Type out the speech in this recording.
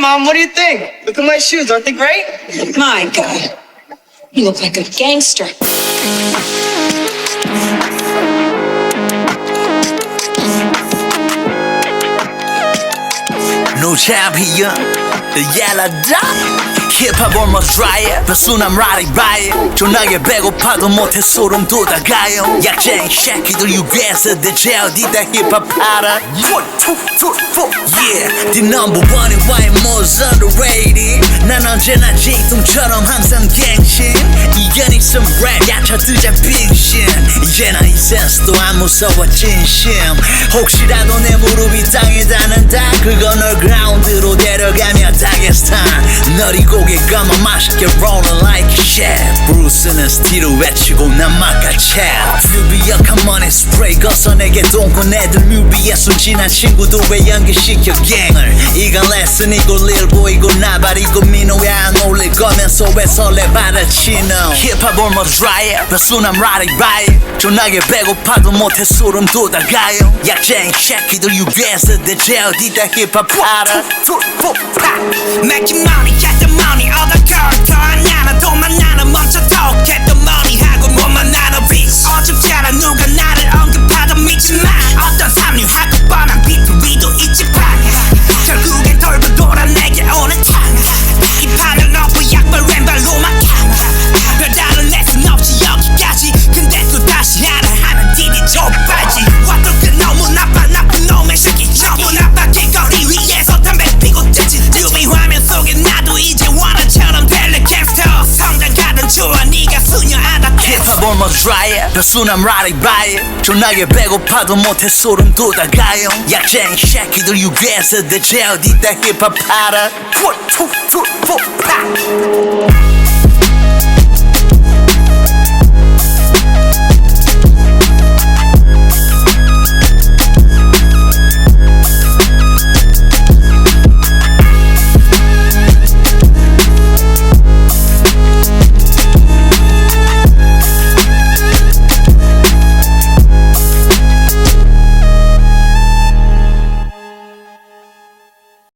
Mom, what do you think? Look at my shoes, aren't they great? My God. You look like a gangster. No champion, the yellow dot. 힙합 almost dry but I'm riding by it. 존나게 배고파도 못해 소름 돋아가요. 약쟁이 새끼들 유괴해서 대체 어디다 힙합 팔아? Yeah, the number one and why most underrated. 난 언제나 징통처럼 항상 갱신. 이견 있음 랩 야쳐뜨자 빙신. 이제는 이 센스도 안 무서워 진심. 혹시라도 내 무릎이 땅에 닿는다. 데려가며 다게스탄. 너리 고개 감아 맛있게 rolling like a chef. 브루스는 스틸을 외치고 난 막아채. 뮤비 역한 money spray 거서 내게 동건 애들 뮤비에 순진한 친구도 왜 연기시켜 갱을 이건 레슨이고 릴보이고 나발이고 거면서 왜 설레 받아치노 힙합 almost dry it 더 순한 riding by 존나게 배고파도 못해 소름 돋아가요. 약쟁이 새끼들 유괴해서 대체 어디다 힙합 팔아 money, get the money, it 더 순한 riding by it 존나게 배고파도 못해 소름 돋아가요. 약쟁이 새끼들 유괴해서 대체 어디다 힙합 팔아